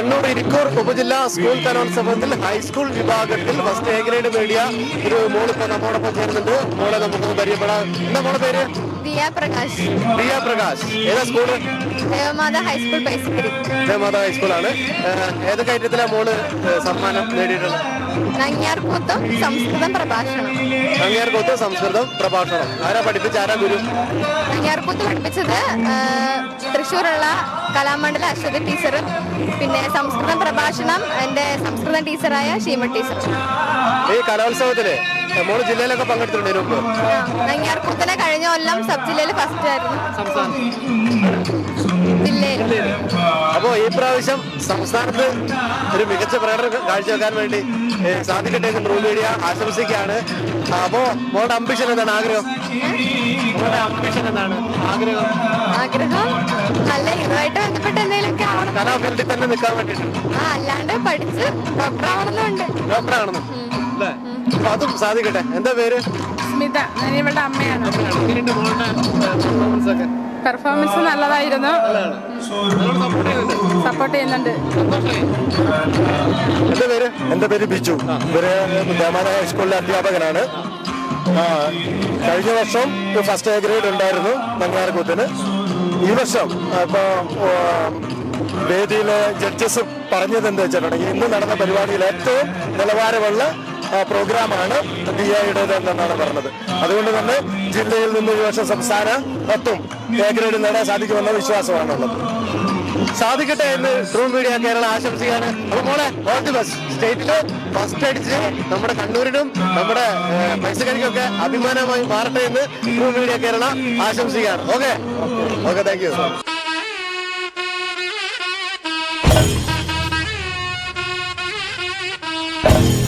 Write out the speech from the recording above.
കണ്ണൂർ ഇരിക്കൂർ ഉപജില്ലാ സ്കൂൾ കലോത്സവത്തിൽ ഹൈസ്കൂൾ വിഭാഗത്തിൽ ഫസ്റ്റ് എ ഗ്രേഡ് നേടിയ ഒരു മോൾ ഇപ്പൊ നമ്മോടൊപ്പം ചേരുന്നുണ്ട്. മോളെ നമുക്ക് പരിചയപ്പെടാം. എന്താ മോളെ പേര്? ദിയ പ്രകാശ് പ്രിയ പ്രകാശ് ഏതാ school? Devamatha high school basically. Devamatha ഹൈസ്കൂളാണ് ഏതൊക്കെ ഐറ്റത്തിലാ മോൾ സമ്മാനം നേടിയിട്ടുള്ളത്? നങ്ങ്യാർകൂത്തും സംസ്കൃതം പ്രഭാഷണം. അങ്ങേർക്കൊത്ത് സംസ്കൃതം പ്രഭാഷണം. ആരാ പഠിപ്പിച്ച ആരാ ഗുരു? നങ്ങ്യാർകൂത്ത് പഠിപ്പിച്ചത് തൃശ്ശൂരുള്ള കലാമണ്ഡല അശ്വതി ടീച്ചറും പിന്നെ സംസ്കൃതം പ്രഭാഷണം എന്റെ സംസ്കൃതം ടീച്ചറായ ഷീമ ടീച്ചറും ഈ കലോത്സവത്തിൽ ഏഹ്, ജില്ലയിലൊക്കെ പങ്കെടുത്തിട്ടുണ്ട് കഴിഞ്ഞ കൊല്ലം സബ് ജില്ലയിൽ ഫസ്റ്റ് ആയിരുന്നു. ജില്ലയിൽ അപ്പോ ഈ പ്രാവശ്യം സംസ്ഥാനത്ത് ഒരു മികച്ച പ്രകടനം കാഴ്ചവെക്കാൻ വേണ്ടി സാധിക്കട്ടെ എന്ന് ട്രൂ മീഡിയ ആശംസിക്കുകയാണ്. അപ്പോ മോളുടെ അംബിഷൻ എന്താണ്? ആഗ്രഹം? മോളുടെ അംബിഷൻ എന്താണ്? ആഗ്രഹം? ആഗ്രഹം? നല്ല ഇതുമായിട്ട് ബന്ധപ്പെട്ട് എന്തെങ്കിലും കലാഫീൽഡിൽ തന്നെ നിൽക്കാൻ വേണ്ടിയിട്ട്. ആ അല്ലാണ്ട് പഠിച്ച് ഡോക്ടർ ആവണമെന്നുണ്ട് അല്ലേ? അപ്പൊ അതും സാധിക്കട്ടെ. എന്താ പേര്? സ്മിത. ഞാൻ ഇവളുടെ അമ്മയാണ്. പെർഫോമൻസ് ഒക്കെ. പെർഫോമൻസ് നല്ലതായിരുന്നു. സപ്പോർട്ട് ചെയ്യുന്നുണ്ട്? സപ്പോർട്ട് ചെയ്യുന്നുണ്ട്. എന്താ പേര്? എന്റെ പേര് ബിജു. ഇവർ ദേമാന ഹൈസ്കൂളിലെ അധ്യാപകനാണ്. കഴിഞ്ഞ വർഷം ഫസ്റ്റ് എ ഗ്രേഡ് ഉണ്ടായിരുന്നു നങ്ങാർകൂത്തിന് ഈ വർഷം ഇപ്പോ വേദിയിലെ ജഡ്ജസ് പറഞ്ഞത് എന്താ വെച്ചിട്ടുണ്ടെങ്കിൽ ഇന്ന് നടന്ന പരിപാടിയിൽ ഏറ്റവും നിലവാരമുള്ള പ്രോഗ്രാമാണ് ഡി ഐയുടേത് എന്നാണ് പറഞ്ഞത്. അതുകൊണ്ട് തന്നെ ജില്ലയിൽ നിന്ന് ഈ വർഷം സംസ്ഥാനത്തും എ ഗ്രേഡ് നേടാൻ സാധിക്കുമെന്ന വിശ്വാസമാണുള്ളത്. സാധിക്കട്ടെ എന്ന് ത്രൂ മീഡിയ കേരള ആശംസിക്കാണ് അപ്പോൾ മോളെ ഓൾ ദി ബെസ്റ്റ്. സ്റ്റേറ്റിൽ ഫസ്റ്റ് അടിച്ച് നമ്മുടെ കണ്ണൂരിനും നമ്മുടെ മത്സ്യക്കാരിക്കൊക്കെ അഭിമാനമായി മാറട്ടെ എന്ന് through media Kerala ആശംസിക്കാണ് okay okay thank you you